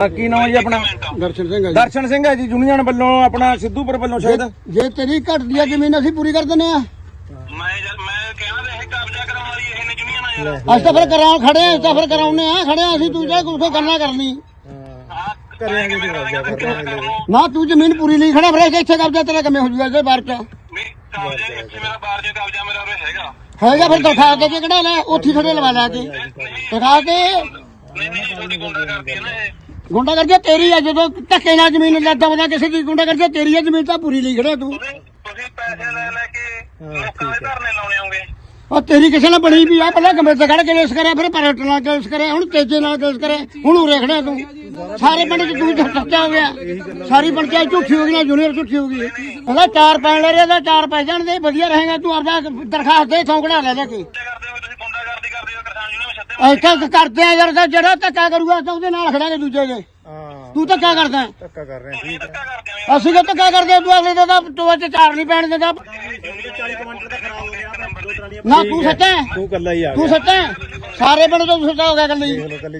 ਕੀ ਨਾਮ ਹੈ ਜੀ ਆਪਣਾ? ਦਰਸ਼ਨ ਸਿੰਘ ਹੈ ਦਰਸ਼ਨ ਸਿੰਘ ਹੈ ਜੀ ਯੂਨੀਅਨ ਵੱਲੋਂ ਆਪਣਾ ਸਿੱਧੂਪੁਰ ਵੱਲੋਂ ਸ਼ਾਇਦ? ਜੀ ਜੇ ਤੇਰੀ ਘਟਦੀ ਆ ਜ਼ਮੀਨ ਅਸੀਂ ਪੂਰੀ ਕਰ ਦਿੰਨੇ ਆ। ਮੈਂ ਮੈਂ ਕਹਿਣਾ ਤੇ ਇਹ ਕਬਜ਼ਾ ਕਰਾਉਣ ਵਾਲੀ ਇਹ ਨੇ ਜੁਨੀਆਂ ਨਾ ਯਾਰ। ਅਸੀਂ ਤਾਂ ਫਿਰ ਕਰਾਂ ਖੜੇ ਆ ਤਾਂ ਫਿਰ ਕਰਾਉਨੇ ਆ ਖੜੇ ਆ ਅਸੀਂ ਤੂੰ ਕੁਝ ਗੱਲਾਂ ਕਰਨੀ। ਨਾ ਤੂੰ ਜ਼ਮੀਨ ਪੂਰੀ ਲਈ ਖੜਾ ਫਿਰ ਇੱਥੇ ਕਬਜ਼ਾ ਤੇਰਾ ਕਿਵੇਂ ਹੋ ਜੂਗਾ ਇਹਦੇ ਬਾਰ ਚ? ਨਹੀਂ ਕਬਜ਼ਾ ਇੱਥੇ ਮੇਰਾ ਬਾਹਰ ਜੇ ਕਬਜ਼ਾ ਮੇਰਾ ਉਰੇ ਹੈਗਾ। ਹੈਗਾ ਫਿਰ ਦਿਖਾ ਕੇ ਜੇ ਕਿਹੜਾ ਲੈ ਉੱਥੇ ਥੋੜੇ ਲਵਾ ਲਾ ਕੇ। ਦਿਖਾ ਕੇ ਨਹੀਂ ਨਹੀਂ ਤੁਹਾਡੀ ਗੁੰਡਾ ਕਰਦੀ ਹੈ ਨਾ ਇਹ ਗੁੰਡਾ ਕਰਕੇ ਤੇਰੀ ਆ ਜਦੋਂ ਧੱਕੇ ਨਾਲ ਜ਼ਮੀਨ ਲੈਦਾ ਬੰਦਾ ਕਿਸੇ ਦੀ ਗੁੰਡਾ ਕਰਕੇ ਤੇਰੀ ਆ ਜ਼ਮੀਨ ਤਾਂ ਪੂਰੀ ਲਈ ਖੜਾ ਤੂੰ। ਤੁਸੀਂ ਤੁਸੀਂ ਪੈਸੇ ਲੈ ਲੈ ਕੇ ਲੋਕਾਂ ਦੇ ਧਰਨੇ ਲਾਉਣੇ ਹੋਗੇ ਉਹ ਤੇਰੀ ਕਿਸੇ ਨਾਲ ਬਣੀ ਵੀ ਆ ਪਹਿਲਾਂ ਤੇ ਖੜ ਕੇ ਕੇਸ ਕਰਿਆ ਫਿਰ ਪਰਟ ਨਾਲ ਕੇਸ ਕਰਿਆ ਹੁਣ ਤੇਜੇ ਨਾਲ ਕੇਸ ਕਰਿਆ ਹੁਣ ਉਰੇ ਖੜਿਆ ਤੂੰ। ਸਾਰੇ ਪਿੰਡ ਚ ਤੂੰ ਸੱਚਾ ਹੋ ਗਿਆ। ਸਾਰੀ ਪੰਚਾਇਤ ਝੂਠੀ ਹੋ ਗਈ ਨਾ ਜੂਨੀਅਰ ਝੂਠੀ ਹੋ ਗਈ। ਕਹਿੰਦਾ ਚਾਰ ਪੈਣ ਲੈ ਰਿਹਾ ਤਾਂ ਚਾਰ ਪੈ ਜਾਣ ਦੇ ਵਧੀਆ ਰਹੇਗਾ ਤੂੰ ਆਪਦਾ ਦਰਖਾਸਤ ਦੇ ਥੋਂਕੜਾ ਲੈ ਲੈ ਕੇ ਕੀ ਕਰਦੇ ਹੋ ਤੁਸੀਂ ਗੁੰਡਾ ਕਰਦੀ ਕਰਦੇ ਹੋ ਛੱਤੇ ਇੱਥੇ ਕਰਦੇ ਆ ਯਾਰ ਤਾਂ ਜਿਹੜਾ ਧੱਕਾ ਕਰੂਗਾ ਤਾਂ ਉਹਦੇ ਨਾਲ ਖੜਾਂਗੇ ਦੂਜੇ ਦੇ ਤੂੰ ਧੱਕਾ ਕਰਦਾ। ਹੈ। ਧੱਕਾ ਕਰਦੇ ਹੋ। ਅਸੀਂ ਕਿ ਧੱਕਾ ਕਰਦੇ ਆ, ਤੂੰ ਅਗਲੇ ਦਾ ਤਾਂ ਟੋਆ ਚ ਚਾਰ ਨਹੀਂ ਪੈਣ ਦਿੰਦਾ। ਨਾ ਤੂੰ ਸੱਚਾ ਹੈ? ਤੂੰ ਕੱਲਾ ਹੀ ਆ ਤੂੰ ਸੱਚਾ ਹੈ? ਸਾਰੇ ਪਿੰਡ ਤੋਂ ਤੂੰ ਸੱਚਾ ਹੋ ਗਿਆ ਕੱਲੀ ਫਿਰ ਫਿਰ? ਸਾਰੇ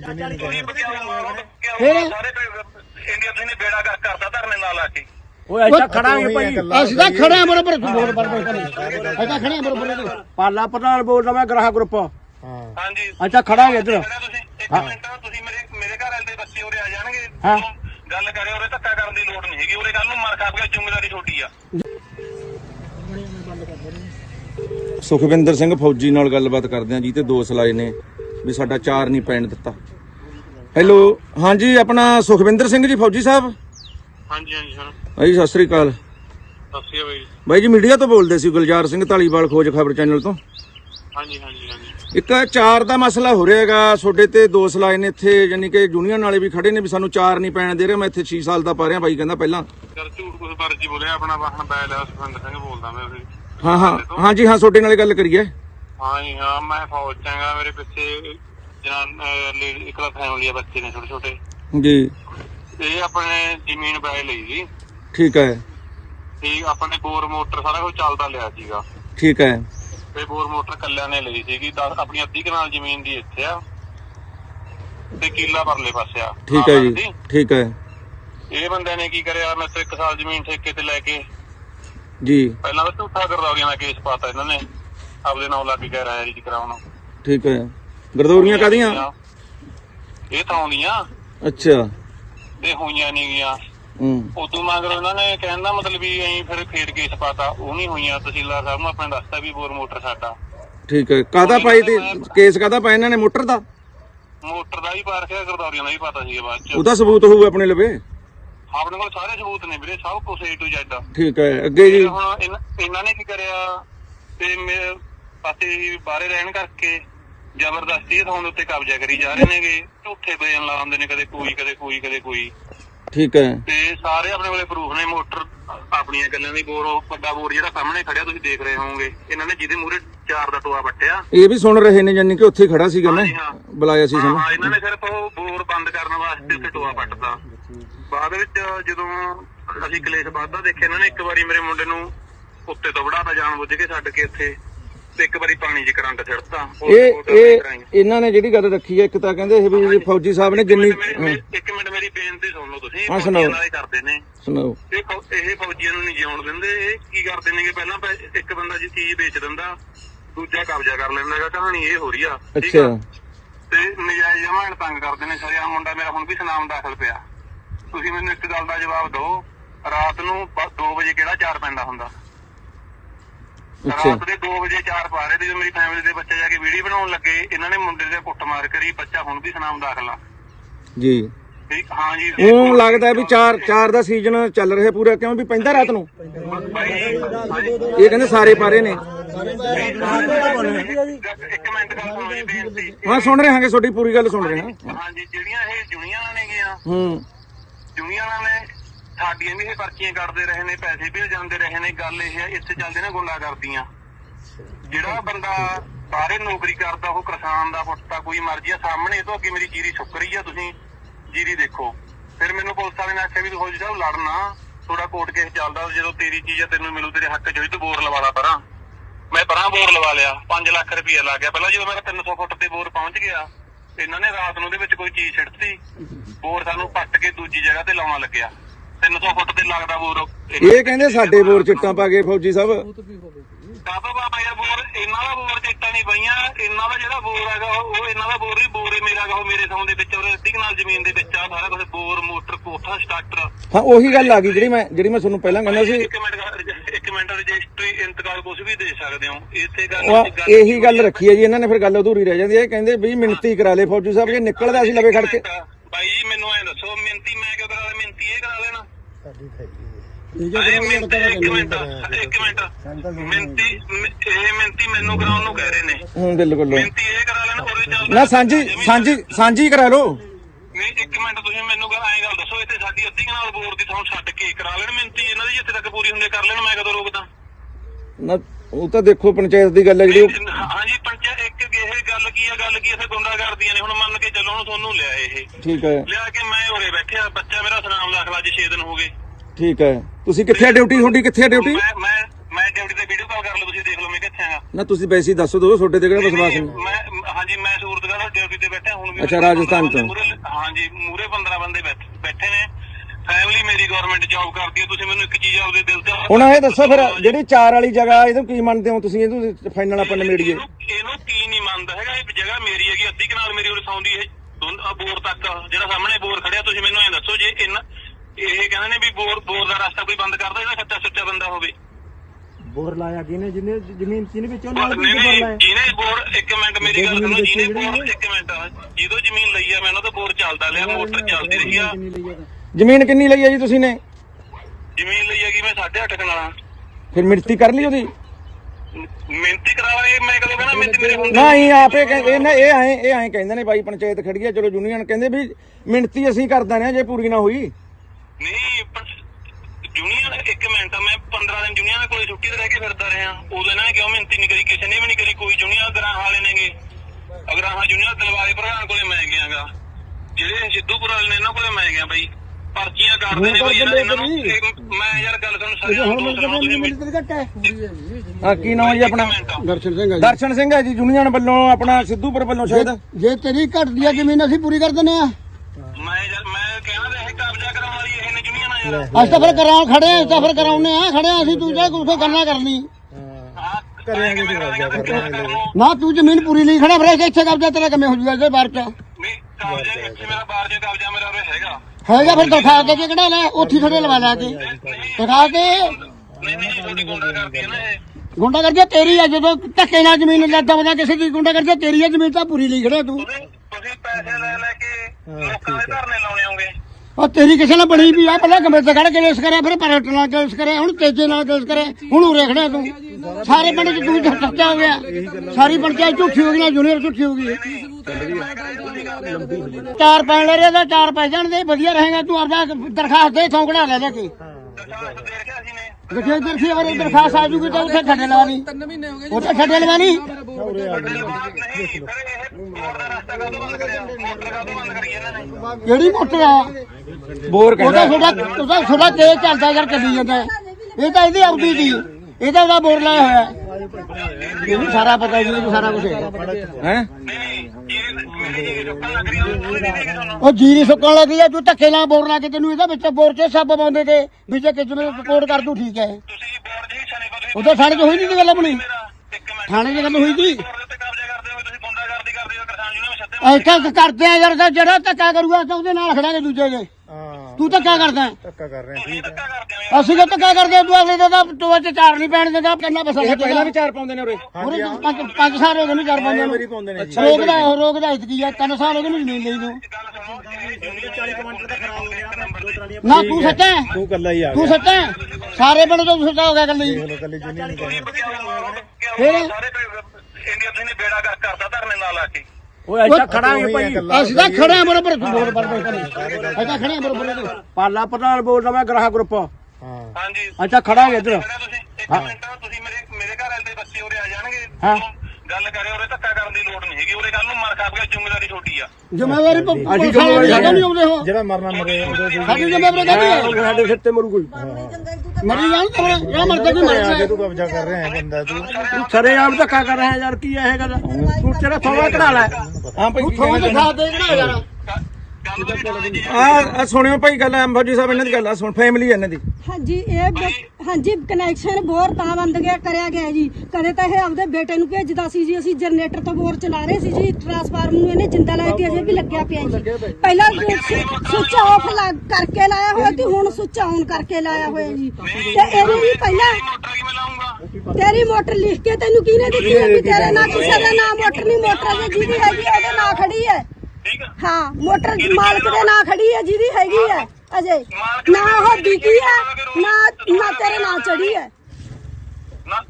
ਇੰਡੀਆ ਤੁਸੀਂ ਨੇ ਬੇੜਾ ਕਰ ਕਰਦਾ ਧਰਨੇ ਲਾ ਲਾ ਕੇ। ਓਏ ਅੱਛਾ ਖੜਾਂਗੇ ਭਾਈ। ਅਸੀਂ ਤਾਂ ਖੜੇ ਆ ਬਰੋਬਰ ਤੂੰ ਬੋਲ ਬਰੋਬਰ ਕਰੀ ਅਸੀਂ ਤਾਂ ਖੜੇ ਆ ਬਰੋਬਰ। ਪਾਲਾ ਪ੍ਰਧਾਨ ਬੋਲਦਾ ਮੈਂ ਗ੍ਰਾਹਕ ਗਰੁੱਪ। ਹਾਂਜੀ। ਅੱਛਾ ਖੜਾਂਗੇ ਇੱਧਰ। ਪਹਿਲਾਂ ਤੁਸੀਂ। ਇੱਕ ਮਿੰਟ ਤੁਸੀਂ ਮੇਰੇ ਮੇਰੇ ਘਰ ਵਾਲੇ ਦੇ ਬੱਚੇ ਉਰੇ ਆ ਜਾਣਗੇ। ਹਾਂ। ਗੱਲ ਕਰਿਓ ਉਰੇ ਧੱਕਾ ਕਰਨ ਦੀ ਲੋੜ ਨਹੀਂ ਹੈਗੀ। ਉਰੇ ਕੱਲ ਨੂੰ ਮਾਰ ਖਾ ਕੇ ਜ਼ਿੰਮੇਵਾਰੀ ਛੋਟੀ ਆ। ਸੁਖਵਿੰਦਰ ਸਿੰਘ ਫੌਜੀ ਨਾਲ ਗੱਲਬਾਤ ਕਰਦੇ ਆ ਜੀ ਤੇ ਦੋਸ਼ ਲਾਏ ਨੇ ਵੀ ਸਾਡਾ ਚਾਰ ਨਹੀਂ ਪੈਣ ਦਿੱਤਾ। ਹੈਲੋ ਹਾਂਜੀ ਆਪਣਾ ਸੁਖਵਿੰਦਰ ਸਿੰਘ ਜੀ ਫੌਜੀ ਸਾਹਿਬ? ਹਾਂਜੀ ਹਾਂਜੀ ਸਰ। ਭਾਈ ਸਤਿ ਸ੍ਰੀ ਅਕਾਲ। ਦੱਸਿਓ ਬਈ ਬਾਈ ਜੀ ਮੀਡੀਆ ਤੋਂ ਬੋਲਦੇ ਸੀ ਗੁਲਜ਼ਾਰ ਸਿੰਘ ਢਾਲੀਵਾਲ ਖੋਜ ਖਬਰ ਚੈਨਲ ਤੋਂ। ਹਾਂਜੀ ਹਾਂਜੀ ਹਾਂਜੀ। ਇੱਕ ਚਾਰ ਦਾ ਮਸਲਾ ਹੋ ਰਿਹਾ ਹੈਗਾ ਤੁਹਾਡੇ ਤੇ ਦੋਸ਼ ਲਾਏ ਨੇ ਇੱਥੇ ਯਾਨੀ ਕਿ ਯੂਨੀਅਨ ਵਾਲੇ ਵੀ ਖੜੇ ਨੇ ਵੀ ਸਾਨੂੰ ਚਾਰ ਨਹੀਂ ਪੈਣ ਦੇ ਰਹੇ ਮੈਂ ਇੱਥੇ 6 ਸਾਲ ਦਾ ਪਾ ਰਿਹਾ ਬਾਈ ਕਹਿੰਦਾ ਪਹਿਲਾਂ। ਸਰ ਝੂਠ ਕੁਝ ਮਰਜ਼ੀ ਬੋਲਿਆ ਆਪਣਾ ਵਾਹਨ ਬੈਲ ਆ ਸੁਖਵਿੰਦਰ ਸਿੰਘ ਬੋਲਦਾ ਮੈਂ ਉਰੇ। ਹਾਂ ਹਾਂ ਹਾਂਜੀ ਹਾਂ ਤੁਹਾਡੇ ਨਾਲ ਗੱਲ ਕਰੀਏ। ਹਾਂ ਜੀ ਹਾਂ ਮੈਂ ਫੌਜ ਚ ਹੈਗਾ ਮੇਰੇ ਪਿੱਛੇ ਜਨਾਨ ਇੱਕ ਦਾ ਫੈਮਿਲੀ ਆ ਬੱਚੇ ਨੇ ਛੋਟੇ ਛੋਟੇ। ਜੀ। ਇਹ ਆਪਣੇ ਜ਼ਮੀਨ ਬੈ ਲਈ ਜੀ। ਠੀਕ ਹੈ। ਤੇ ਆਪਣੇ ਬੋਰ ਮੋਟਰ ਸਾਰਾ ਕੁਝ ਚੱਲਦਾ ਲਿਆ ਸੀਗਾ। ਠੀਕ ਹੈ। ਤੇ ਬੋਰ ਮੋਟਰ ਕੱਲਿਆਂ ਨੇ ਲਈ ਸੀਗੀ ਤਾਂ ਆਪਣੀ ਅੱਧੀ ਕਨਾਲ ਜ਼ਮੀਨ ਦੀ ਇੱਥੇ ਆ। ਤੇ ਕਿੱਲਾ ਪਰਲੇ ਪਾਸੇ ਆ। ਠੀਕ ਹੈ ਨਾਲ ਜੀ। ਠੀਕ ਹੈ। ਇਹ ਬੰਦੇ ਨੇ ਕੀ ਕਰਿਆ ਮੈਂ ਤੋਂ ਇੱਕ ਸਾਲ ਜ਼ਮੀਨ ਠੇਕੇ ਤੇ ਲੈ ਕੇ ਜੀ। ਪਹਿਲਾਂ ਤਾਂ ਝੂਠਾ ਗਰਦੌਰੀਆਂ ਦਾ ਕੇਸ ਪਾਤਾ ਇਹਨਾਂ ਨੇ। ਆਪਦੇ ਨਾਮ ਲੱਗ ਕੇ ਰਾਇ ਜੀ ਕਰਾਉਣ ਠੀਕ ਹੈ। ਗਰਦੌਰੀਆਂ ਕਾਦੀਆਂ ਇਹ ਤਾਂ ਆਉਂਦੀਆਂ ਅੱਛਾ। ਤੇ ਹੋਈਆਂ ਨਹੀਂ ਗੀਆਂ ਉਦੋਂ ਮਗਰ ਉਹਨਾਂ ਨੇ ਕਹਿਣ ਦਾ ਮਤਲਬ ਵੀ ਐਂ ਫਿਰ ਫੇਰ ਕੇਸ ਪਾਤਾ ਉਹ ਨਹੀਂ ਹੋਈਆਂ ਤਹਿਸੀਲਦਾਰ ਸਾਹਿਬ ਨੂੰ ਆਪਣੇ ਦੱਸਤਾ ਵੀ ਬੋਰ ਮੋਟਰ ਸਾਡਾ। ਠੀਕ ਹੈ। ਕਾਦਾ ਪਾਈ ਤੇ ਕੇਸ ਕਾਦਾ ਪਾਇਆ ਇਹਨਾਂ ਨੇ? ਮੋਟਰ ਦਾ? ਮੋਟਰ ਦਾ ਵੀ ਪਾ ਰੱਖਿਆ ਗਰਦੌਰੀਆਂ ਦਾ ਵੀ ਪਤਾ ਸੀ ਬਾਅਦ ਚ। ਉਹਦਾ ਸਬੂਤ ਹੋਊ ਆਪਣੇ ਲਵੇ? ਆਪਣੇ ਕੋਲ ਸਾਰੇ ਸਬੂਤ ਨੇ ਵੀਰੇ ਸਭ ਕੁਝ A to Z ਠੀਕ ਹੈ। ਅੱਗੇ ਜੀ। ਹੁਣ ਇਹਨਾਂ- ਨੇ ਕੀ ਕਰਿਆ? ਤੇ ਮੇਰੇ ਪਾਸੇ ਬਾਹਰੇ ਰਹਿਣ ਕਰਕੇ ਜ਼ਬਰਦਸਤੀ ਥਾਂ ਦੇ ਉੱਤੇ ਕਬਜ਼ਾ ਕਰੀ ਜਾ ਰਹੇ ਨੇਗੇ। ਝੂਠੇ ਬਿਆਨ ਲਾਉਂਦੇ ਨੇ ਕਦੇ ਕੋਈ ਕਦੇ ਕੋਈ ਕਦੇ ਕੋਈ। ਠੀਕ ਹੈ। ਤੇ ਸਾਰੇ ਆਪਣੇ ਕੋਲੇ ਪ੍ਰੂਫ ਨੇ ਮੋਟਰ ਆਪਣੀਆਂ ਗੱਲਾਂ ਦੀ ਬੋਰ ਉਹ ਵੱਡਾ ਬੋਰ ਜਿਹੜਾ ਸਾਹਮਣੇ ਖੜਿਆ ਤੁਸੀਂ ਦੇਖ ਰਹੇ ਹੋਵੋਗੇ। ਇਹਨਾਂ ਨੇ ਜਿਹਦੇ ਮੂਹਰੇ ਚਾਰ ਦਾ ਟੋਆ ਪੱਟਿਆ ਇਹ ਵੀ ਸੁਣ ਰਹੇ ਨੇ ਯਾਨੀ ਕਿ ਉੱਥੇ ਖੜਾ ਸੀਗਾ ਹਾਂ। ਬੁਲਾਇਆ ਸੀ ਸਾਨੂੰ। ਹਾਂ ਇਹਨਾਂ ਨੇ ਸਿਰਫ ਉਹ ਬੋਰ ਬੰਦ ਕਰਨ ਵਾਸਤੇ ਉੱਥੇ ਟੋਆ ਪੱਟਦਾ ਬਾਅਦ ਵਿੱਚ ਜਦੋਂ ਅਸੀਂ ਕਲੇਸ਼ ਵੱਧਦਾ ਦੇਖਿਆ ਇਹਨਾਂ ਨੇ ਇੱਕ ਵਾਰੀ ਮੇਰੇ ਮੁੰਡੇ ਨੂੰ ਉੱਤੇ ਤੋਂ ਵੜਾਤਾ ਜਾਣ ਬੁੱਝ ਕੇ ਛੱਡ ਕੇ ਇੱਥੇ ਤੇ ਇੱਕ ਵਾਰੀ ਪਾਣੀ 'ਚ ਕਰੰਟ ਛੱਡਤਾ ਉਹ- ਇਹ ਉਹ ਤਾਂ ਇਹ ਕਰਾਈ। ਇਹਨਾਂ ਨੇ ਜਿਹੜੀ ਗੱਲ ਰੱਖੀ ਹੈ ਇੱਕ ਤਾਂ ਕਹਿੰਦੇ ਇਹ ਵੀ ਫੌਜੀ ਸਾਹਿਬ ਨੇ ਜਿੰਨੀ ਇੱਕ ਮਿੰਟ ਮੇਰੀ ਬੇਨਤੀ ਸੁਣ ਲਓ ਤੁਸੀਂ ਹਾਂ, ਸੁਣਾਓ। ਕਰਦੇ ਨੇ। ਸੁਣਾਓ। ਇਹ ਇਹ ਫੌਜੀਆਂ ਨੂੰ ਨਹੀਂ ਜਿਉਣ ਦਿੰਦੇ ਇਹ ਕੀ ਕਰਦੇ ਨੇਗੇ? ਪਹਿਲਾਂ ਇੱਕ ਬੰਦਾ ਜੀ ਚੀਜ਼ ਵੇਚ ਦਿੰਦਾ ਦੂਜਾ ਕਬਜ਼ਾ ਕਰ ਲੈਂਦਾ ਹੈਗਾ ਕਹਾਣੀ ਇਹ ਹੋ ਰਹੀ ਆ ਠੀਕ ਆ? ਅੱਛਾ। ਤੇ ਨਜਾਇਜ਼ ਜਮਾਨ ਤੰਗ ਕਰਦੇ ਨੇ ਸਰਿਆ ਮੁੰਡਾ ਮੇਰਾ ਹੁਣ ਵੀ ਸੁਨਾਮ ਦਾਖਲ ਪਿਆ। ਤੁਸੀਂ ਮੈਨੂੰ ਇੱਕ ਗੱਲ ਦਾ ਜਵਾਬ ਦਿਓ। ਰਾਤ ਨੂੰ 2 ਵਜੇ ਕਿਹੜਾ ਚਾਰ ਪੈਂਦਾ ਹੁੰਦਾ? ਰਾਤ ਦੇ 2 ਵਜੇ ਚਾਰ ਪਾ ਰਹੇ ਤੇ ਜਦੋਂ ਮੇਰੀ ਫੈਮਿਲੀ ਦੇ ਬੱਚੇ ਜਾ ਕੇ ਵੀਡੀਓ ਬਣਾਉਣ ਲੱਗੇ ਇਹਨਾਂ ਨੇ ਮੁੰਡੇ ਦੇ ਕੁੱਟਮਾਰ ਕਰੀ ਬੱਚਾ ਹੁਣ ਵੀ ਸੁਨਾਮ ਦਾਖਲ। ਜੀ। ਠੀਕ ਹਾਂ ਜੀ। ਉਹ ਲੱਗਦਾ ਵੀ ਚਾਰ ਚਾਰ ਦਾ ਸੀਜ਼ਨ ਚੱਲ ਰਿਹਾ ਪੂਰਾ ਕਿਉਂ ਵੀ ਪੈਂਦਾ ਰਾਤ ਨੂੰ? ਇਹ ਕਹਿੰਦੇ ਸਾਰੇ ਪਾਰੇ ਨੇ। ਇੱਕ ਮਿੰਟ ਗੱਲ ਸੁਣੋ ਜੀ ਬੇਨਤੀ। ਹਾਂ ਸੁਣ ਰਹੇ ਹਾਂਗੇ ਤੁਹਾਡੀ ਪੂਰੀ ਗੱਲ ਸੁਣ ਰਹੇ ਹਾਂ। ਹਾਂਜੀ ਜਿਹੜੀਆਂ ਇਹ ਜੁਨੀਆਂ ਨੇ ਗੀਆਂ ਹੂੰ। ਜੁਨੀਆਂ ਨੇ ਸਾਡੀਆਂ ਵੀ ਇਹ ਪਰਚੀਆਂ ਕੱਢਦੇ ਰਹੇ ਨੇ, ਪੈਸੇ ਵੀ ਜਾਂਦੇ ਰਹੇ ਨੇ, ਗੱਲ ਇਹ ਹੈ ਇੱਥੇ ਚੱਲਦੇ ਨੇ ਗੁੰਡਾ ਕਰਦੀਆਂ ਜਿਹੜਾ ਬੰਦਾ ਬਾਹਰੇ ਨੌਕਰੀ ਕਰਦਾ, ਉਹ ਕਿਸਾਨ ਦਾ ਪੁੱਤ ਤਾਂ ਕੋਈ ਮਰਜ਼ੀ ਆ, ਸਾਹਮਣੇ ਇਹ ਤੋਂ ਅੱਗੇ ਮੇਰੀ ਜੀਰੀ ਸੁੱਕ ਰਹੀ ਆ, ਤੁਸੀਂ ਜੀਰੀ ਦੇਖੋ। ਫਿਰ ਮੈਨੂੰ ਪੁਲਿਸ ਵਾਲੇ ਨੇ ਆਖਿਆ ਵੀ ਤੂੰ ਹੋ ਜਾ ਲੜਨਾ ਥੋੜਾ ਕੋਰਟ ਕੇਸ ਚੱਲਦਾ, ਜਦੋਂ ਤੇਰੀ ਚੀਜ਼ ਆ, ਤੈਨੂੰ ਮਿਲੂ, ਤੇਰੇ ਹੱਕ ਚ ਹੋਈ, ਤੂੰ ਬੋਰ ਲਵਾ ਲਾ ਪਰਾਂ। ਮੈਂ ਪਰਾਂ ਬੋਰ ਲਵਾ ਲਿਆ 5 ਲੱਖ ਰੁਪਏ ਲੱਗ ਗਿਆ। ਪਹਿਲਾਂ ਜਦੋਂ ਮੇਰਾ 300 ਫੁੱਟ ਤੇ ਬੋਰ ਪਹੁੰਚ ਗਿਆ, ਇਹਨਾਂ ਨੇ ਰਾਤ ਨੂੰ ਉਹਦੇ ਵਿੱਚ ਕੋਈ ਚੀਜ਼ ਛਿੜਤੀ ਬੋਰ ਸਾਨੂੰ ਪੱਟ ਕੇ ਦੂਜੀ ਜਗ੍ਹਾ ਤੇ ਲਾਉਣਾ ਲੱਗਿਆ। 300 ਫੁੱਟ ਤੇ ਲੱਗਦਾ ਬੋਰ। ਇਹ ਕਹਿੰਦੇ ਸਾਡੇ ਬੋਰ ਚਿੱਟਾਂ ਪਾ ਗਏ ਫੌਜੀ ਸਾਹਿਬ। ਕਾਹਤੋਂ ਬਾਬਾ ਇਹ ਬੋਰ? ਇਹਨਾਂ ਦਾ ਬੋਰ ਚਿੱਟਾ ਨਹੀਂ ਪਈਆਂ। ਇਹਨਾਂ ਦਾ ਜਿਹੜਾ ਬੋਰ ਹੈਗਾ ਉਹ ਇਹਨਾਂ ਦਾ ਬੋਰ ਵੀ ਬੋਰ ਹੀ ਮੇਰਾ ਉਹ ਮੇਰੇ ਦੇ ਵਿੱਚ ਉਹ ਅੱਧੀ ਕੁ ਨਾਲ ਜ਼ਮੀਨ ਦੇ ਵਿੱਚ ਆ ਸਾਰਾ ਕੁਝ ਬੋਰ ਮੋਟਰ ਕੋਠਾ ਸਟਾਰਟਰ। ਹਾਂ ਉਹੀ ਗੱਲ ਆ ਗਈ ਜਿਹੜੀ ਮੈਂ ਜਿਹੜੀ ਮੈਂ ਤੁਹਾਨੂੰ ਪਹਿਲਾਂ ਕਹਿੰਦਾ ਸੀ। ਇੱਕ ਮਿੰਟ ਇੱਕ ਮਿੰਟ ਰਜਿਸਟਰੀ ਇੰਤਕਾਲ ਕੁਝ ਵੀ ਦੇ ਸਕਦੇ ਹੋ। ਇਸੇ ਗੱਲ ਇਹੀ ਗੱਲ ਰੱਖੀ ਹੈ ਜੀ ਇਹਨਾਂ ਨੇ ਫਿਰ ਗੱਲ ਅਧੂਰੀ ਰਹਿ ਜਾਂਦੀ ਹੈ। ਇਹ ਕਹਿੰਦੇ ਵੀ ਮਿੰਤੀ ਕਰਾ ਲੇ ਫੌਜੀ ਸਾਹਿਬ ਜੇ ਨਿਕਲਦਾ ਸੀ ਲਵੇ ਖੜ ਕੇ। ਬਾਈ ਜੀ ਮੈਨੂੰ ਐ ਦੱਸੋ ਮਿੰਤੀ ਮੈਂ ਕਿਉਂ ਕਰਾ ਲਾਂ? ਮਿੰਤੀ ਇਹ ਕਰਾ ਲੈਣਾ। ਠੀਕ ਅਰੇ ਮਿੰਤੀ ਇੱਕ ਮਿੰਟ ਇੱਕ ਮਿੰਟ। ਮਿੰਤੀ ਮ- ਇਹ ਮਿੰਤੀ ਮੈਨੂੰ ਕਰਾਉਣ ਨੂੰ ਕਹਿ ਰਹੇ ਨੇ। ਹੂੰ ਬਿਲਕੁਲ। ਮਿੰਤੀ ਇਹ ਕਰਾ ਲੈਣ ਉਹਦੇ ਚੱਲਦਾ ਨਾ ਸਾਂਝੀ ਸਾਂਝੀ ਸਾਂਝੀ ਕਰਾ ਲਓ। ਨਹੀਂ ਇੱਕ ਮਿੰਟ ਤੁਸੀਂ ਮੈਨੂੰ ਗੱਲ ਐਂ ਗੱਲ ਦੱਸੋ ਇੱਥੇ ਸਾਡੀ ਅੱਧੀ ਕੁ ਨਾਲ ਬੋਰ ਦੀ ਥਾਂ ਛੱਡ ਕੇ ਕਰਾ ਲੈਣ ਮਿੰਤੀ ਇਹਨਾਂ ਦੀ ਜਿੱਥੇ ਤੱਕ ਪੂਰੀ ਹੁੰਦੀ ਹੈ ਕਰ ਲੈਣ ਮੈਂ ਕਦੋਂ ਰੋਕਦਾ? ਨਾ ਉਹ ਤਾਂ ਦੇਖੋ ਪੰਚਾਇਤ ਦੀ ਗੱਲ ਹੈ ਜਿਹੜੀ ਉਹ- ਹਾਂਜੀ ਪੰਚਾਇਤ ਇੱਕ ਇਹ ਗੱਲ ਕੀ ਆ ਗੱਲ ਕੀ ਇੱਥੇ ਗੁੰਡਾ ਕਰਦੀਆਂ ਨੇ ਹੁਣ ਮੰਨ ਤੁਹਾਨੂੰ ਲਿਆ ਇਹ। ਠੀਕ ਹੈ। ਲਿਆ ਕੇ ਮੈਂ ਉਰੇ ਬੈਠਿਆ ਬੱਚਾ ਮੇਰਾ ਸਨਾਮ ਲੱਖ ਅੱਜ 6 ਦਿਨ ਹੋ ਗਏ। ਠੀਕ ਹੈ। ਤੁਸੀਂ ਕਿੱਥੇ ਆ ਡਿਊਟੀ ਤੁਹਾਡੀ ਕਿੱਥੇ ਆ ਡਿਊਟੀ? ਮੈਂ ਮੈਂ ਮੈਂ ਡਿਊਟੀ ਤੇ ਵੀਡੀਓ ਕਾਲ ਕਰ ਲਓ ਤੁਸੀਂ ਦੇਖ ਲਓ ਮੈਂ ਕਿੱਥੇ ਆਂਗਾ ਨਾ ਤੁਸੀਂ ਵੈਸੇ ਹੀ ਦੱਸ ਦਿਓ ਤੁਹਾਡੇ ਤੇ ਕਿਹੜਾ ਵਿਸ਼ਵਾਸ ਨਹੀਂ ਮੈਂ ਹਾਂਜੀ ਮੈਂ ਸੂਰਤਗੜ੍ਹ ਡਿਊਟੀ ਤੇ ਬੈਠਾ ਹੁਣ ਵੀ ਅੱਛਾ, ਰਾਜਸਥਾਨ ਤੋਂ। ਹਾਂਜੀ ਮੂਰੇ 15 ਬੰਦੇ ਬੈਠ- ਨੇ। ਫੈਮਿਲੀ ਮੇਰੀ ਗਵਰਨਮੈਂਟ ਜੌਬ ਕਰਦੀ ਹੈ ਤੁਸੀਂ ਮੈਨੂੰ ਇੱਕ ਚੀਜ਼ ਆਪਦੇ ਦਿਲ ਤੇ ਹੁਣ ਇਹ ਦੱਸੋ ਫਿਰ ਜਿਹੜੀ ਚਾਰ ਵਾਲੀ ਜਗ੍ਹਾ ਇਹਨੂੰ ਕੀ ਮੰਨਦੇ ਹੋ ਤੁਸੀਂ? ਇਹਨੂੰ ਫਾਈਨਲ ਆਪਾਂ ਨਿਮੇੜੀਏ ਇਹਨੂੰ ਇਹਨੂੰ ਕੀ ਨਹੀਂ ਮੰਨਦਾ ਹੈਗਾ ਇਹ ਜਗ੍ਹਾ ਮੇਰੀ ਹੈਗੀ ਅੱਧੀ ਕਨਾਲ ਮੇਰੀ ਉਰੇ ਸੌਂਦੀ ਇਹ ਦੋਨ- ਬੋਰ ਤੱਕ ਜਿਹੜਾ ਸਾਹਮਣੇ ਬੋਰ ਖੜਿਆ ਤੁਸੀਂ ਮੈਨੂੰ ਐਂ ਦੱਸੋ ਜੇ ਇਹਨਾਂ ਇਹ ਕਹਿੰਦੇ ਨੇ ਵੀ ਬੋਰ ਬੋਰ ਦਾ ਰਸਤਾ ਕੋਈ ਬੰਦ ਕਰਦਾ ਇਹਦਾ ਸੱਚਾ ਸੁੱਚਾ ਬੰਦਾ ਹੋਵੇ। ਬੋਰ ਲਾਇਆ ਕਿਨੇ ਜਿਹਨੇ ਜ਼ਮੀਨ ਸੀ ਨੇ ਵਿੱਚੋਂ ਨਾਲ ਨਹੀਂ ਬੋਰ ਲਾਇਆ। ਜਿਹਨੇ ਬੋਰ ਇੱਕ ਮਿੰਟ ਮੇਰੀ ਗੱਲ ਸੁਣੋ ਜਿਹਨੇ ਬੋਰ ਇੱਕ ਮਿੰਟ ਜਿਹਦੋਂ ਜ਼ਮੀਨ ਲਈ ਆ ਮੈਂ ਉਹਨਾਂ ਤੋਂ ਬੋਰ ਚੱਲਦਾ ਲਿਆ ਮੋਟਰ ਚੱਲਦੀ ਰਹੀ ਆ। ਜ਼ਮੀਨ ਕਿੰਨੀ ਲਈ ਹੈ ਜੀ ਤੁਸੀਂ ਨੇ? ਜ਼ਮੀਨ ਲਈ ਹੈਗੀ ਮੈਂ 8.5 ਕਨਾਲਾਂ। ਫਿਰ ਮਿਣਤੀ ਕਰ ਲਈ ਉਹਦੀ? ਮਿਹਨਤੀ ਕਰਾਵਾਂਗੇ ਮੈਂ ਕਦੋਂ ਕਹਿੰਦਾ ਮਿਹਨਤੀ ਮੇਰੇ ਹੁੰਦੇ ਨਾ ਹੀ ਆਪੇ ਕਹਿੰਦੇ ਇਹ ਨਾ- ਇਹ ਐਂ ਇਹ ਐਂ ਕਹਿੰਦੇ ਨੇ ਬਾਈ ਪੰਚਾਇਤ ਖੜੀ ਆ ਚਲੋ ਯੂਨੀਅਨ ਕਹਿੰਦੇ ਵੀ ਮਿਣਤੀ ਅਸੀਂ ਕਰ ਦਾਂ ਜੇ ਪੂਰੀ ਨਾ ਹੋਈ। ਨਹੀਂ ਜੂਨੀਅਰ ਇੱਕ ਮਿੰਟ ਮੈਂ 15 ਦਿਨ ਜੂਨੀਅਰ ਕੋਲੇ ਛੁੱਟੀ ਤੇ ਰਹਿ ਕੇ ਫਿਰਦਾ ਰਿਹਾ। ਉਦੋਂ ਇਹਨਾਂ ਨੇ ਕਿਉਂ ਮਿਹਨਤੀ ਨਹੀਂ ਕਰੀ ਕਿਸੇ ਨੇ ਵੀ ਨਹੀਂ ਕਰੀ ਕੋਈ ਜੂਨੀਅਰ ਗਰਾਂ ਵਾਲੇ ਨੇਗੇ। ਅਗਰ ਆਹ ਜੂਨੀਅਰ ਦਲਵਾਰੇ ਪ੍ਰਧਾਨ ਕੋਲੇ ਮੈਂ ਗਿਆਗਾ। ਜਿਹੜੇ ਸਿੱਧੂਪੁਰ ਵਾਲੇ ਨੇ ਇਹਨਾਂ ਕੋਲੇ ਮੈਂ ਗਿਆ ਬਈ। ਪਰਚੀਆਂ ਕੱਢਦੇ ਨੇ ਬਈ ਇਹਨਾਂ ਨੂੰ ਮੈਂ ਯਾਰ ਗੱਲ ਤੁਹਾਨੂੰ ਸਾਰੀ ਹੁਣ ਮਿਲ ਸੁਣਾਓ ਤੁਸੀਂ ਮਿਲ ਤੇ ਘੱਟ ਹੈ? ਹਾਂ ਕੀ ਨਾਮ ਹੈ ਜੀ ਆਪਣਾ? ਦਰਸ਼ਨ ਸਿੰਘ ਹੈ ਜੀ। ਦਰਸ਼ਨ ਸਿੰਘ ਹੈ ਜੀ ਯੂਨੀਅਨ ਵੱਲੋਂ ਆਪਣਾ ਸਿੱਧੂਪੁਰ ਵੱਲੋਂ ਸ਼ਾਇਦ। ਜੇ ਤੇਰੀ ਘਟਦੀ ਆ ਜ਼ਮੀਨ ਅਸੀਂ ਪੂਰੀ ਕਰ ਦਿੰਦੇ ਆ। ਮੈਂ ਯਾਰ ਮੈਂ ਕਹਿਣਾ ਤੇ ਇਹ ਕਬਜ਼ਾ ਕਰਾਉਣ ਵਾਲੀ ਇਹ ਨੇ ਜੁਨੀਆਂ ਨਾ ਯਾਰ। ਅਸੀਂ ਤਾਂ ਫਿਰ ਕਰਾਉ ਖੜੇ ਆ ਤਾਂ ਫਿਰ ਕਰਾਉਨੇ ਆ ਖੜੇ ਆ ਅਸੀਂ ਤੂੰ ਤਾਂ ਕੁਝ ਕਰਨਾ ਕਰਨੀ ਹਾਂ ਕਰਾਂਗੇ ਨਾ ਤੂੰ ਜ਼ਮੀਨ ਪੂਰੀ ਲਈ ਖੜਾ ਫਿਰ ਇੱਥੇ ਕਬਜ਼ਾ ਤੇਰਾ ਕਿਵੇਂ ਹੋ ਜੂਗਾ ਇਹਦੇ ਬਾਰ ਚ। ਨਹੀਂ ਕਬਜ਼ਾ ਇੱਥੇ ਮੇਰਾ ਬਾਹਰ ਜੇ ਕਬਜ਼ਾ ਮੇਰਾ ਉਰੇ ਹੈਗਾ। ਹੈਗਾ ਫਿਰ ਦਿਖਾ ਕੇ ਕਿਹੜਾ ਲੈ, ਉੱਥੇ ਹੀ ਲਵਾ ਲਾ ਕੇ। ਦਿਖਾ ਕੇ। ਗੁੰਡਾ ਕਰਕੇ ਤੇਰੀ ਆ ਜਦੋਂ ਧੱਕੇ ਨਾਲ ਜ਼ਮੀਨ ਲੈਦਾ ਬੰਦਾ ਕਿਸੇ ਦੀ ਗੁੰਡਾ ਕਰਕੇ ਤੇਰੀ ਆ ਜ਼ਮੀਨ ਤਾਂ ਪੂਰੀ ਲਈ ਖੜਾ ਤੂੰ। ਤੁਸੀਂ ਪੈਸੇ ਲੈ ਲੈ ਕੇ ਲੋਕਾਂ ਦੇ ਧਰਨੇ ਲਾਉਣੇ ਹੋਗੇ ਉਹ ਤੇਰੀ ਕਿਸੇ ਨਾਲ ਬਣੀ ਵੀ ਆ, ਪਹਿਲਾਂ ਕਮੇਟੀ ਤੇ ਖੜ ਕੇ ਲੇਸ ਕਰਿਆ, ਫਿਰ ਪਰਟ ਨਾਲ ਕੇਸ ਕਰਿਆ, ਹੁਣ ਤੇਜੇ ਨਾਲ ਕੇਸ ਕਰਿਆ, ਹੁਣ ਉਰੇ ਖੜਿਆ ਤੂੰ। ਸਾਰੇ ਪਿੰਡ ਚ ਤੂੰ ਸੱਚਾ ਹੋ ਗਿਆ। ਸਾਰੀ ਪੰਚਾਇਤ ਝੂਠੀ ਹੋ ਗਈ ਨਾ, ਜੂਨੀਅਰ ਝੂਠੀ ਹੋ ਗਈ। ਚਾਰ ਪੈਣ ਲੈ ਰਿਹਾ ਤਾਂ ਚਾਰ ਪੈ ਜਾਣ ਦੇ ਵਧੀਆ ਰਹੇਗਾ ਤੂੰ ਆਪਦਾ ਦਰਖਾਸਤ ਦੇ ਥੋਂ ਕਢਾ ਲੈ ਲੈ ਕੇ। ਦਰਖਾਸਤ ਦੇ ਰੱਖਿਆ ਸੀ ਨੇ ਦੇਖਿਆ ਇਧਰ ਸੀ ਅਗਰ ਦਰਖਾਸਤ ਆ ਜੂਗੀ ਤਾਂ ਉੱਥੇ ਖੱਡੇ ਲਵਾ ਲਈ ਉੱਥੇ ਖੱਡੇ ਲਵਾ ਲਈ ਨਹੀਂ ਫਿਰ ਇਹ ਬੋਰਡ ਦਾ ਰਸਤਾ ਕਾਹਦੋਂ ਬੰਦ ਕਰਿਆ ਮੋਟਰ ਕਾਹਦੋਂ ਬੰਦ ਕਰੀ ਇਹਨਾਂ ਨੇ ਕਿਹੜੀ ਮੋਟਰ ਆ? ਬੋਰ ਕਹਿੰਦਾ। ਉਹਦਾ ਥੋੜਾ ਤੇਜ਼ ਚੱਲਦਾ ਯਾਰ ਚੱਲੀ ਜਾਂਦਾ। ਇਹ ਤਾਂ ਇਹਦੀ ਆਪਦੀ ਦੀ ਇਹਦਾ ਉਹਦਾ ਬੋਰ ਲਾਇਆ ਹੋਇਆ। ਇਹਨੂੰ ਸਾਰਾ ਪਤਾ ਜੀ ਸਾਰਾ ਕੁਝ ਹੈ ਹੈ? ਜੀ ਜੀ ਉਹ ਉਹ ਜੀਰੀ ਸੁੱਕਣ ਲੱਗੀ ਆ ਤੂੰ ਧੱਕੇ ਨਾਲ ਬੋਰ ਲਾ ਕੇ ਤੈਨੂੰ ਇਹਦਾ ਵਿੱਚ ਬੋਰ 'ਚ ਸੱਬ ਪਾਉਂਦੇ ਤੇ ਵਿੱਚ ਕਿਸ ਨੂੰ ਰਿਪੋਰਟ ਕਰ ਦੂੰ ਠੀਕ ਹੈ। ਤੁਸੀਂ ਬੋਰਡ ਦੇ ਹਿੱਸਾ ਨਹੀਂ ਪਤਾ ਉਦੋਂ ਥਾਣੇ 'ਚ ਹੋਈ ਨਹੀਂ ਦੀ ਗੱਲ ਆਪਣੀ? ਥਾਣੇ 'ਚ ਗੱਲ ਹੋਈ ਦੇ ਐਸਾ ਕਰਦੇ ਆ ਯਾਰ ਤਾਂ ਜਿਹੜਾ ਧੱਕਾ ਕਰੂਗਾ ਤਾਂ ਉਹਦੇ ਨਾਲ ਖੜਾਂਗੇ ਦੂਜੇ ਦੇ। ਹਾਂ। ਤੂੰ ਧੱਕਾ ਕਰਦਾ ਹੈ। ਧੱਕਾ ਕਰ ਰਹੇ ਕਰਦੇ ਹੋ। ਅਸੀਂ ਕਿ ਧੱਕਾ ਕਰਦੇ ਆ, ਤੂੰ ਅਗਲੇ ਦਾ ਤਾਂ ਟੋਆ 'ਚ ਚਾਰ ਨਹੀਂ ਪੈਣ ਦਿੰਦਾ ਕਿੰਨਾ ਪੈਸਾ ਇਹ ਪਹਿਲਾਂ ਵੀ ਚਾਰ ਪਾਉਂਦੇ ਨੇ ਉਰੇ। ਉਹਦੇ ਪੰਜ ਪੰਜ ਸਾਲ ਹੋ ਗਏ ਨੇ ਚਾਰ ਪਾਉਂਦੇ ਮੇਰੀ ਨੂੰ। ਪਾਉਂਦੇ ਨੇ ਰੋਕਦਾ ਉਹ ਰੋਕਦਾ ਇਤਕੀ ਆ ਤਿੰਨ ਸਾਲ ਹੋ ਗਏ ਨੇ ਜ਼ਮੀਨ ਲਈ ਨੂੰ। ਗੱਲ ਸੁਣੋ ਜੂਨੀਅਰ 40 ਕਮਾਂਡਰ ਦਾ ਖਰਾਬ ਹੋ। ਗਿਆ ਨੰਬਰ ਤੇ ਨਾ ਤੂੰ ਸੱਚਾ ਹੈ? ਤੂੰ ਕੱਲਾ ਹੀ ਆ ਤੂੰ ਸੱਚਾ ਹੈ? ਸਾਰੇ ਪਿੰਡ ਤੋਂ ਤੂੰ ਸੱਚਾ ਹੋ ਗਿਆ ਕੱਲੀ ਗਿਆ ਕੱਲੀ ਜਿੰਨੀ ਨਹੀਂ ਤੁਸੀਂ ਫਿਰ? ਸਾਰੇ ਇੰਡੀਆ ਤੁਸੀਂ ਨੇ ਬੇੜਾ ਕਰ- ਕਰਦਾ ਧਰਨੇ ਲਾ ਲਾ ਕੇ। ਓਏ ਅੱਛਾ ਖੜਾਂਗੇ ਭਾਈ। ਅਸੀਂ ਤਾਂ ਖੜੇ ਆ ਬਰੋਬਰ ਬੋਲ ਬਰੋਬਰ ਕਰੀ ਅਸੀਂ ਤਾਂ ਖੜੇ ਆ ਬਰੋਬਰ ਪਾਲਾ ਪ੍ਰਧਾਨ ਬੋਲਦਾ ਮੈਂ ਗ੍ਰਾਹਕ ਗਰੁੱਪ। ਹਾਂ। ਹਾਂਜੀ। ਅੱਛਾ ਖੜਾਂਗੇ ਇੱਧਰ। ਤੁਸੀਂ। ਇੱਕ ਮਿੰਟ ਤੁਸੀਂ ਮੇਰੇ ਮੇਰੇ ਘਰ ਵਾਲੇ ਦੇ ਬੱਚੇ ਉਰੇ ਆ ਜਾਣਗੇ। ਹਾਂ। ਗੱਲ ਕਰੇ ਉਹਦੇ ਧੱਕਾ ਕਰਨ ਦੀ ਲੋੜ ਨਹੀਂ ਹੈਗੀ ਉਹਦੇ ਕੱਲ ਨੂੰ ਮਰ ਖਾ ਗਿਆ ਜ਼ਿੰਮੇਵਾਰੀ ਛੋਟੀ ਆ। ਜ਼ਿੰਮੇਵਾਰੀ ਪੁਲਿਸ ਸਾਡਾ ਨਹੀਂ ਆਉਂਦੇ ਹੋ ਜਿਹੜਾ ਮਰਨਾ ਮਰੇ ਉਹਦੇ ਸਾਡੀ ਜ਼ਿੰਮੇਵਾਰੀ ਕਾਹਦੀ ਹੈ। ਸਾਡੇ ਸਿਰ ਤੇ ਮਰੂ ਕੋਈ ਮਰੀ ਜਾਣ ਤੇ ਇਹ ਮਰ ਕੇ ਕੀ ਮਰ ਤੂੰ ਕਬਜ਼ਾ ਕਰ ਰਿਹਾ ਹੈ ਬੰਦਾ ਤੂੰ ਤੂੰ ਸਰੇ ਆਪ ਧੱਕਾ ਕਰ ਰਿਹਾ ਯਾਰ ਕੀ ਇਹ ਗੱਲ? ਤੂੰ ਤੇਰਾ ਸਵਾ ਕਢਾ ਲੈ। ਹਾਂ ਭਾਈ ਤੂੰ ਥੋੜਾ ਸਾਥ ਦੇ ਕਿਹੜਾ ਯਾਰ। ਆ ਸੁਣਿਓ ਭਾਈ ਗੱਲ, ਐਮ ਫੌਜੀ ਸਾਹਿਬ ਇਹਨਾਂ ਦੀ ਗੱਲ ਆ ਸੁਣ ਫੈਮਿਲੀ ਇਹਨਾਂ ਦੀ। ਹਾਂਜੀ, ਇਹ ਬ- ਹਾਂਜੀ ਕਨੈਕਸ਼ਨ ਬੋਰ ਤਾਂ ਬੰਦ ਗਿਆ, ਕਰਿਆ ਗਿਆ ਜੀ। ਕਦੇ ਤਾਂ ਇਹ ਆਪਦੇ ਬੇਟੇ ਨੂੰ ਭੇਜਦਾ ਸੀ ਜੀ, ਅਸੀਂ ਜਨਰੇਟਰ ਤੋਂ ਬੋਰ ਚਲਾ ਰਹੇ ਸੀ ਜੀ ਟਰਾਂਸਫਾਰਮਰ ਨੂੰ ਇਹਨੇ ਜਿੰਦਾ ਲਾਇਆ ਤੇ ਅਜੇ ਵੀ ਲੱਗਿਆ ਪਿਆ ਜੀ। ਪਹਿਲਾਂ ਸੁੱਚ ਆਫ ਕਰਕੇ ਲਾਇਆ ਹੋਇਆ ਤੇ ਹੁਣ ਸੁੱਚ ਆਨ ਕਰਕੇ ਲਾਇਆ ਹੋਇਆ ਜੀ। ਤੇ ਇਹਨੇ ਵੀ ਪਹਿਲਾਂ ਮੋਟਰ ਕਿਵੇਂ ਲਾਉਂਗਾ ਤੇਰੀ ਮੋਟਰ ਲਿਖ ਕੇ ਤੈਨੂੰ ਕਿਹਨੇ ਦਿੱਤੀ ਹੈ ਵੀ ਤੇਰੇ ਨਾਲ ਕਿਸੇ ਦਾ ਨਾਮ ਮੋਟਰ ਨਹੀਂ ਮੋਟਰ ਦੇ ਜਿਹਦੀ ਹੈਗੀ ਉਹਦੇ ਨਾਂ ਖੜੀ ਹੈ? ਠੀਕ ਆ? ਹਾਂ ਮੋਟਰ ਮਾਲਕ ਦੇ ਨਾਂ ਖੜੀ ਹੈ ਜਿਹਦੀ ਹੈਗੀ ਹੈ ਅਜੇ। ਨਾ ਉਹ ਵਿਕੀ ਹੈ ਨਾ ਨਾ ਤੇਰੇ ਨਾਂ ਚੜੀ ਹੈ ਨਾ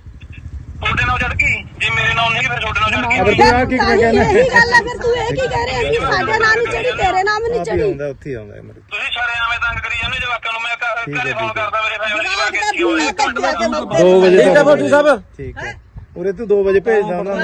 ਤੁਹਾਡੇ ਨਾਲ ਜੜ ਕੀ ਜੇ ਮੇਰੇ ਨਾਲ ਨਹੀਂ ਫਿਰ ਤੁਹਾਡੇ ਨਾਲ ਜੜ ਕੀ ਅਗਰ ਤੂੰ ਆ ਕੀ ਇਹੀ ਗੱਲ ਹੈ ਫਿਰ ਤੂੰ ਇਹ ਕੀ ਕਹਿ ਰਿਹਾ ਸਾਡੇ ਨਾਂ ਨਹੀਂ ਚੜੀ ਤੇਰੇ ਨਾਮ ਨਹੀਂ ਚੜੀ ਆਉਂਦਾ ਉੱਥੇ ਹੀ ਆਉਂਦਾ ਇਹ ਮਰੇ ਤੁਸੀਂ ਛੜੇ ਐਵੇਂ ਤੰਗ ਕਰੀ ਜਾਂਦੇ ਜਵਾਕਾਂ ਨੂੰ ਮੈਂ ਘ- ਠੀਕ ਹੈ, ਘਰੇ ਫੋਨ ਠੀਕ ਹੈ। ਕਰਦਾ ਮੇਰੇ ਫੈਮਿਲੀ ਦੇ ਜਵਾਕ ਬਾਕੀ ਦਾ ਕੀ ਹੋਇਆ ਬੂਹਾ ਕੱਢਿਆ ਤੇ ਦੋ ਵਜੇ ਠੀਕ ਹੈ ਫੌਜੀ ਸਾਹਿਬ। ਠੀਕ ਹੈ। ਉਰੇ ਤੂੰ 2 ਵਜੇ ਭੇਜਦਾ ਉਹਨਾਂ ਨੂੰ